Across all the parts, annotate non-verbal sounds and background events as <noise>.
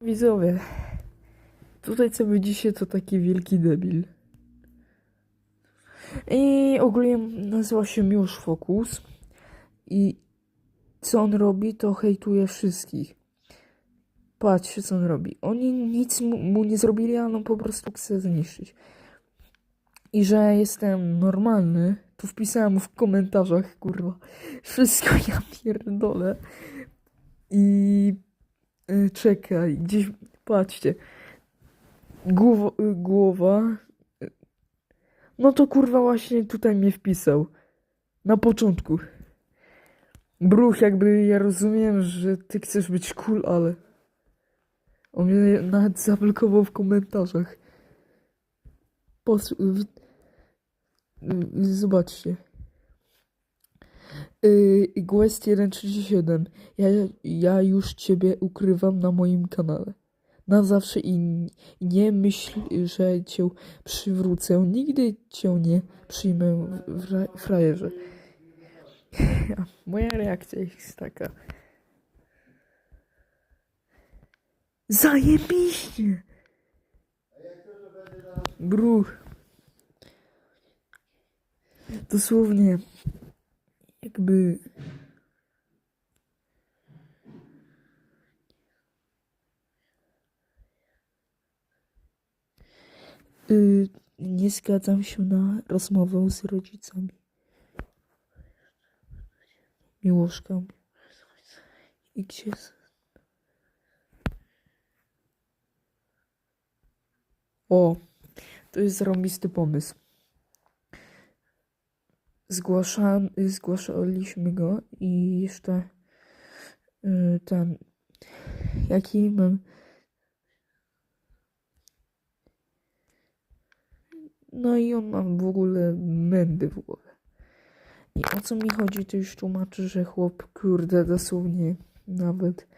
Widzowie, tutaj co widzicie to taki wielki debil. I ogólnie nazywa się Miłosz Focus. I co on robi, to hejtuje wszystkich. Patrzcie, co on robi. Oni nic mu, mu nie zrobili, ale on po prostu chce zniszczyć. I że jestem normalny, to wpisałem w komentarzach, kurwa. Wszystko ja pierdolę. I czekaj, gdzieś, patrzcie. Głowa, y, głowa. y, No to kurwa właśnie tutaj mnie wpisał. Na początku. Bruch, jakby ja rozumiem, że ty chcesz być cool, ale... On mnie nawet zablokował w komentarzach. Pos... Zobaczcie. Yy, Quest 137. Ja, ja już ciebie ukrywam na moim kanale. Na zawsze i nie myśl, że cię przywrócę. Nigdy cię nie przyjmę w ra- frajerze. <laughs> Moja reakcja jest taka. Zajebiście! Bruch. Dosłownie. Jakby. Y, nie zgadzam się na rozmowę z rodzicami. Miłoszka. I gdzie? O, to jest zarąbisty pomysł. Zgłaszam, zgłaszaliśmy go i jeszcze y, ten, jaki mam, no i on ma w ogóle mędy w głowie. I o co mi chodzi, to już tłumaczy, że chłop, kurde, dosłownie nawet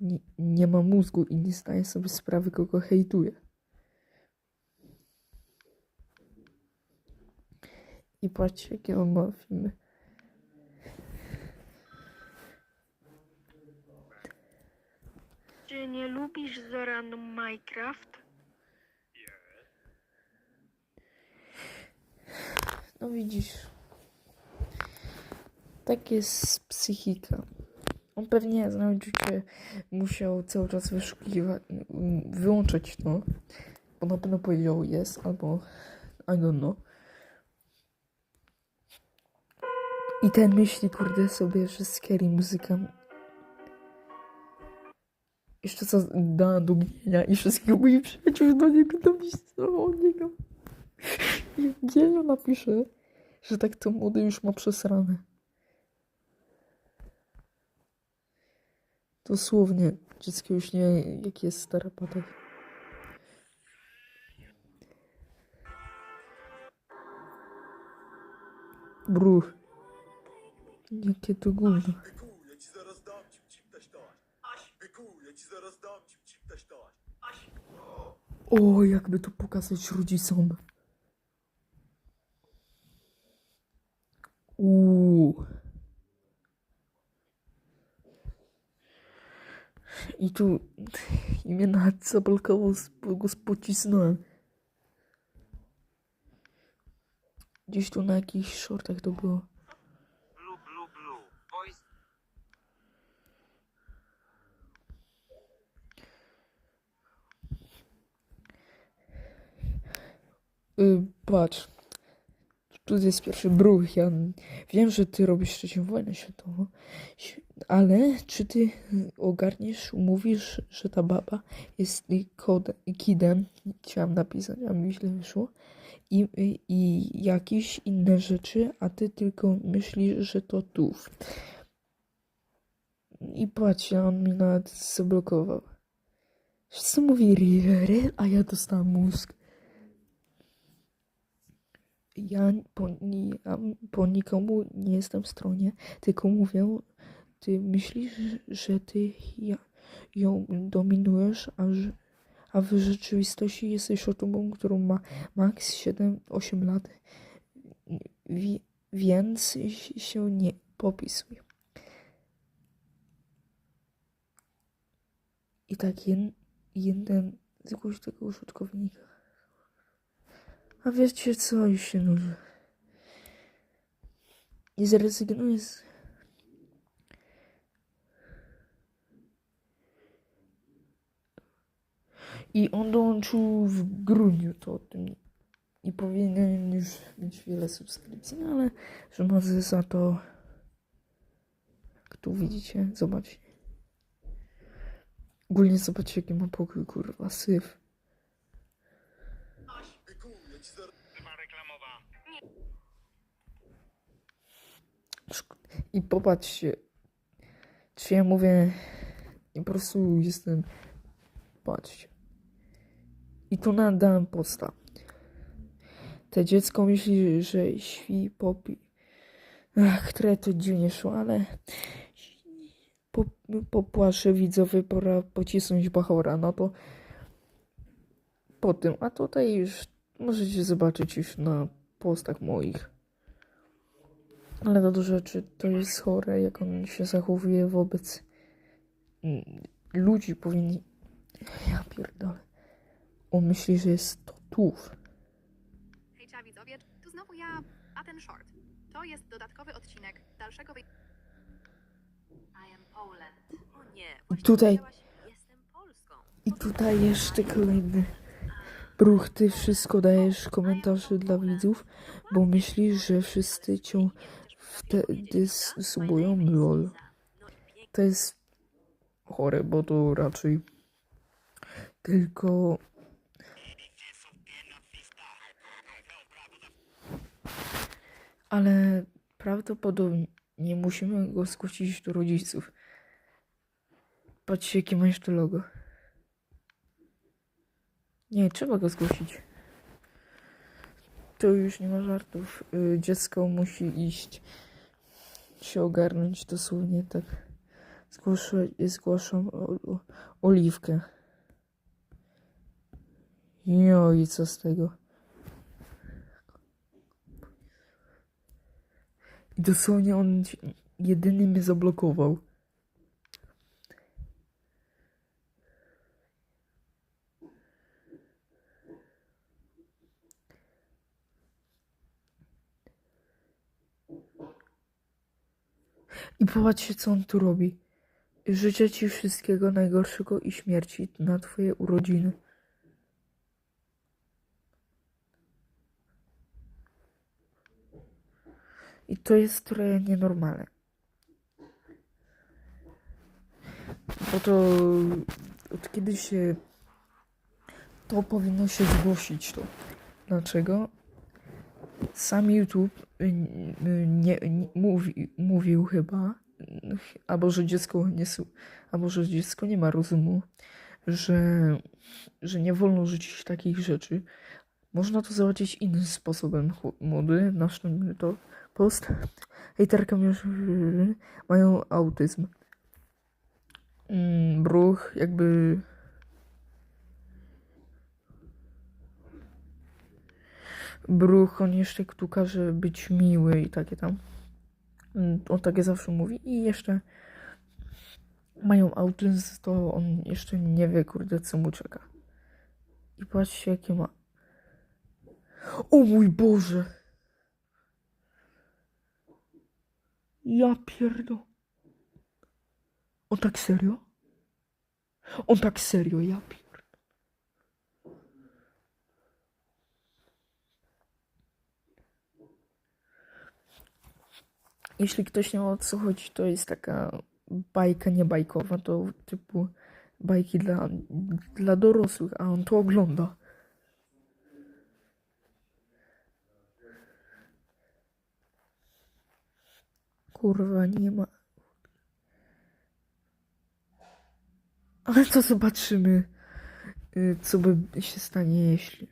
nie, nie ma mózgu i nie zdaje sobie sprawy, kogo hejtuje. I ma filmy. Czy nie lubisz Zoran Minecraft? No widzisz. Tak jest psychika. On pewnie na uczucie musiał cały czas wyszukiwać, mm, wyłączać to. Bo na pewno powiedział jest albo I don't know. I ten myśli, kurde, sobie, że scary muzyka. Jeszcze co da do gnienia i wszystkich moich przyjaciół do niego napisało niego. I gdzie ja napiszę, że tak to młody już ma przesrane. Dosłownie, dziecko już nie jaki jest stara patek. Bruch. Jakie to gówno. Byku, ja ci zaraz dam taś taś. Byku, ja ci zaraz dam taś taś. O, jakby to pokazać rodzicom. Uuu. I tu i mnie nawet zablokował, bo go spocisnąłem. Gdzieś tu na jakichś shortach to było. Y, patrz. Tu jest pierwszy bruch. Ja wiem, że ty robisz trzecią wojnę światową, ale czy ty ogarniesz, mówisz, że ta baba jest kidem, chciałam napisać, a mi źle wyszło, i, i, i jakieś inne rzeczy, a ty tylko myślisz, że to tu. I patrz, on mi nawet zablokował. Co mówi River, a ja dostałam mózg. Ja po, ni, po nikomu nie jestem w stronie, tylko mówię, ty myślisz, że ty ja, ją dominujesz, a, a w rzeczywistości jesteś osobą, którą ma max 7-8 lat, Wi, więc się nie popisuj. I tak, jed, jeden zgłoś tego użytkownika. A wiecie co, już się nuży. I zrezygnuję z... I on dołączył w grudniu, to o tym i powinien już mieć wiele subskrypcji, no ale że ma za to jak tu widzicie, zobaczcie. Ogólnie zobaczcie jaki ma pokój, kurwa, syf. Byku, ja ci zaraz... Chyba reklamowa. Szk- I popatrzcie, czy ja mówię, i po prostu jestem, patrzcie. I tu nadałem posta. Te dziecko myśli, że śpi, popi. Ach, które to dziwnie szło, ale po, popłaszę widzowie, pora pocisnąć bachora, no to po tym, a tutaj już możecie zobaczyć już na postach moich. Ale to do rzeczy, to jest chore, jak on się zachowuje wobec mm, ludzi, powinni... Ja pierdolę. On myśli, że jest to tłów. Hej, cześć widzowie, tu znowu ja, a ten short. To jest dodatkowy odcinek dalszego wy... I am Poland. O nie, właśnie tutaj, powiedziałaś, jestem Polską. i tutaj jeszcze kolejny bruch, ty wszystko dajesz komentarze dla widzów, bo myślisz, że wszyscy cię wtedy subują, lol. To jest chore, bo to raczej tylko. Ale prawdopodobnie musimy go zgłosić do rodziców. Patrzcie, jakie masz to logo. Nie, trzeba go zgłosić. To już nie ma żartów. Y, Dziecko musi iść się ogarnąć dosłownie tak. Zgłoszę, zgłaszam o, o, oliwkę. Jo, i co z tego? I dosłownie on jedyny mnie zablokował. I popatrzcie, co on tu robi. Życzę ci wszystkiego najgorszego i śmierci na twoje urodziny. I to jest trochę nienormalne. Bo to od kiedy się to powinno się zgłosić to. Dlaczego? Sam YouTube nie, nie, mówi, mówił chyba, albo że dziecko nie, albo że dziecko nie ma rozumu, że, że nie wolno rzucić takich rzeczy. Można to załatwić innym sposobem. Młody, następny to post. Hejterka mają autyzm. Mm, Bruch jakby Bruch, on jeszcze tu każe być miły i takie tam. Mm, On takie zawsze mówi. I jeszcze mają autyzm, to on jeszcze nie wie, kurde, co mu czeka. I patrzcie, jakie ma. O mój Boże! Ja pierdo. On tak serio? On tak serio, ja pierdo. Jeśli ktoś nie ma o co chodzi, to jest taka bajka niebajkowa, to typu bajki dla, dla dorosłych, a on to ogląda. Kurwa, nie ma. Ale to zobaczymy, y, co by się stanie, jeśli.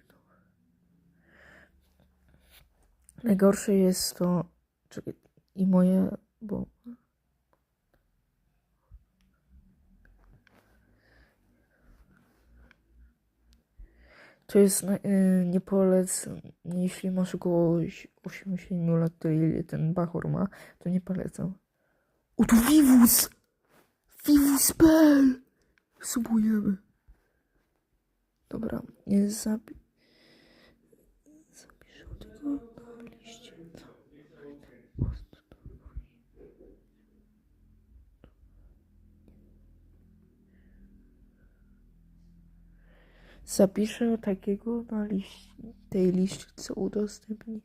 Najgorsze jest to. Czekaj, i moje, bo. To jest, na- y, nie polecam, jeśli masz około 8 lat, to ile ten bachor ma, to nie polecam. O, tu Vivus! Vivus.pl! Subujemy. Dobra, nie zapi... Zapiszę takiego na liście, tej liście, co udostępni.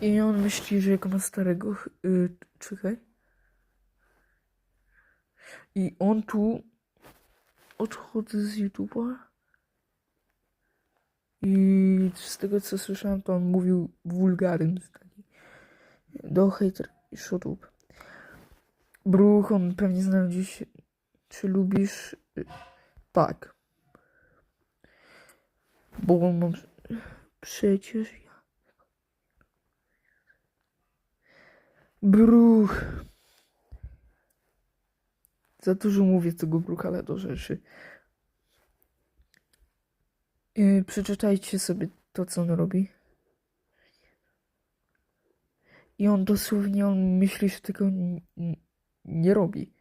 I on myśli, że jak ma starego. ch- Y, czekaj. I on tu odchodzę z YouTube'a. I z tego co słyszałem, to on mówił wulgaryzm taki. Do hater i shut up. Bruch, on pewnie znał gdzieś. Czy lubisz? Y, Tak. Bo on mam. Przecież ja. Bruch. Za dużo mówię tego brucha, ale do rzeczy. Yy, przeczytajcie sobie to, co on robi. I on dosłownie, on myśli, że tego nie robi.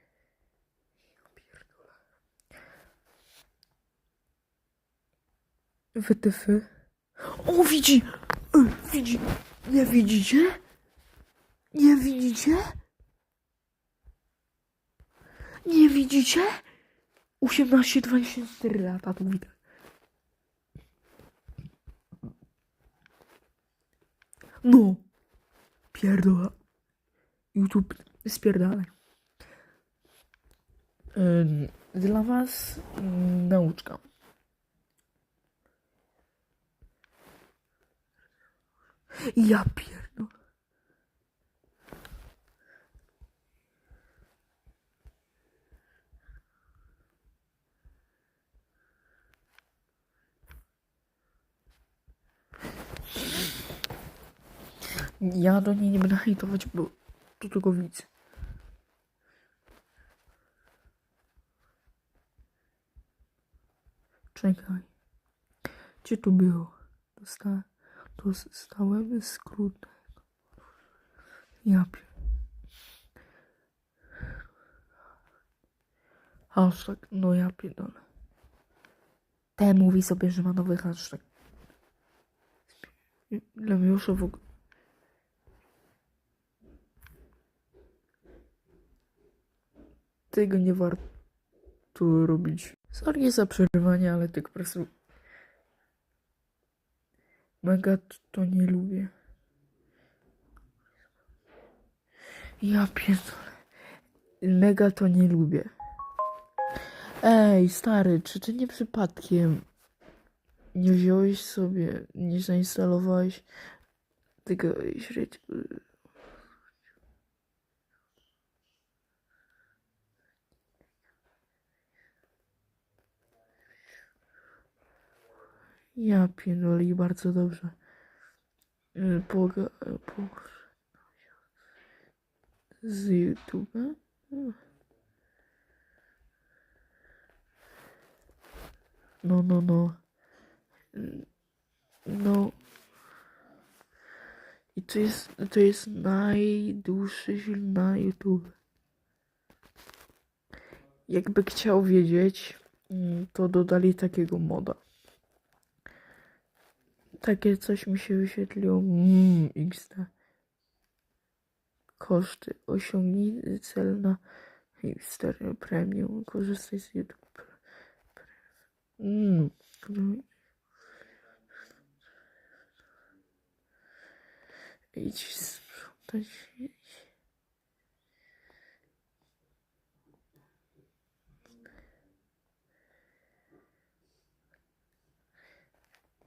WTF. O, widzi! E, Widzi! Nie widzicie? Nie widzicie? Nie widzicie? 18-24 lata tu widać. No. Pierdola. YouTube spierdalaj. Dla was nauczka. Ja pierdolę. Ja do niej nie będę hejtować, bo to tylko widz. Czekaj. Gdzie to było? Dosta dostałem skrót. Ja pier... Hashtag, no ja pierdolę. Ten mówi sobie, że ma nowy hashtag. Dla już w ogóle... Tego nie warto robić. Sorry za przerywanie, ale tak po prostu... Mega to nie lubię. Ja pierdolę. Mega to nie lubię. Ej, stary, czy ty nie przypadkiem nie wziąłeś sobie, nie zainstalowałeś tego średź... Ja pierdolę i bardzo dobrze. Y, Poga... Po... Z YouTube'a? No, no, no. Y, No. I to jest, to jest najdłuższy film na YouTube. Jakby chciał wiedzieć, mm, to dodali takiego moda. Takie coś mi się wyświetliło. Mmm, XD. Koszty. Osiągnij cel na Hipster Premium. Korzystaj z YouTube. Mmm. Idź sprzątać.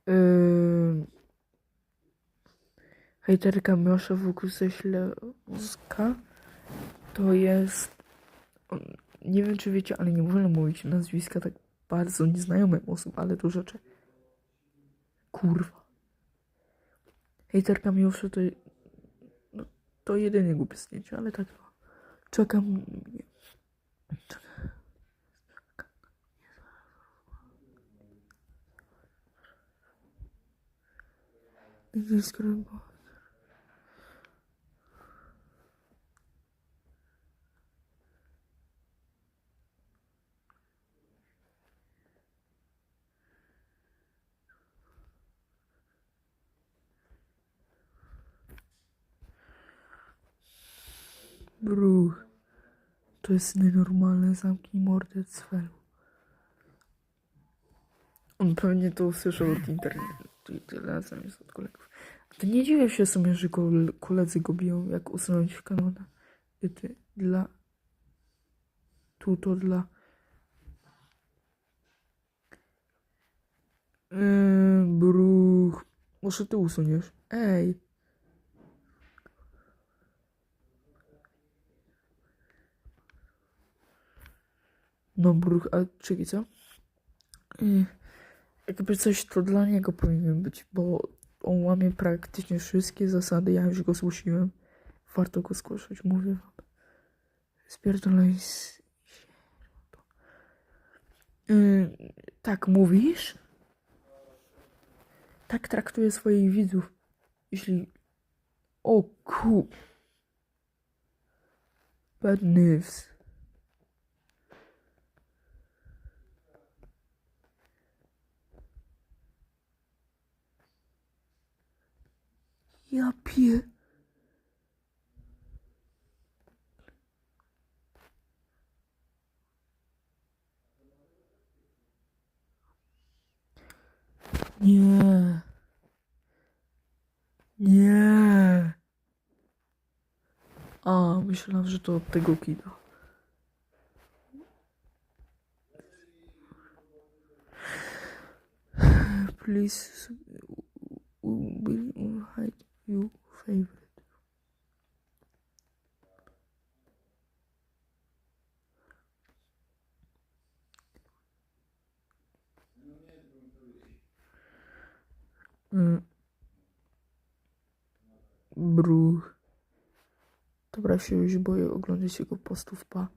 Yy... Hejterka Miosza wokół Śląska to jest. Nie wiem, czy wiecie, ale nie wolno mówić nazwiska tak bardzo nieznajomym osób, ale to rzeczy. Kurwa. Hejterka Miosza to. No, to jedynie głupie zdjęcie, ale tak. Czekam. Czekam. Ze. Bruch. To jest nienormalne. Zamknij mordę, cwelu. On pewnie to usłyszał od internetu i tyle zamiast od kolegów. Ty nie dziwię się sobie, że kol- koledzy go biją, jak usunąć kanona. Ty, dla... Tu to dla... Yy, bruch. Może ty usuniesz. Ej. No bruch, a czekaj, co? Yy, jakby coś to dla niego powinien być, bo on łamie praktycznie wszystkie zasady, ja już go zgłosiłem. Warto go zgłaszać, mówię wam. Spierdolaj z... Yy, tak mówisz? Tak traktuję swoich widzów. Jeśli... O ku... Bad news. Ja pie... Nie. Nie. A, myślałem, że to od tego kida. Please hide you favorite. Mm. Bruch. Dobra, się już boję oglądać jego postów, pa.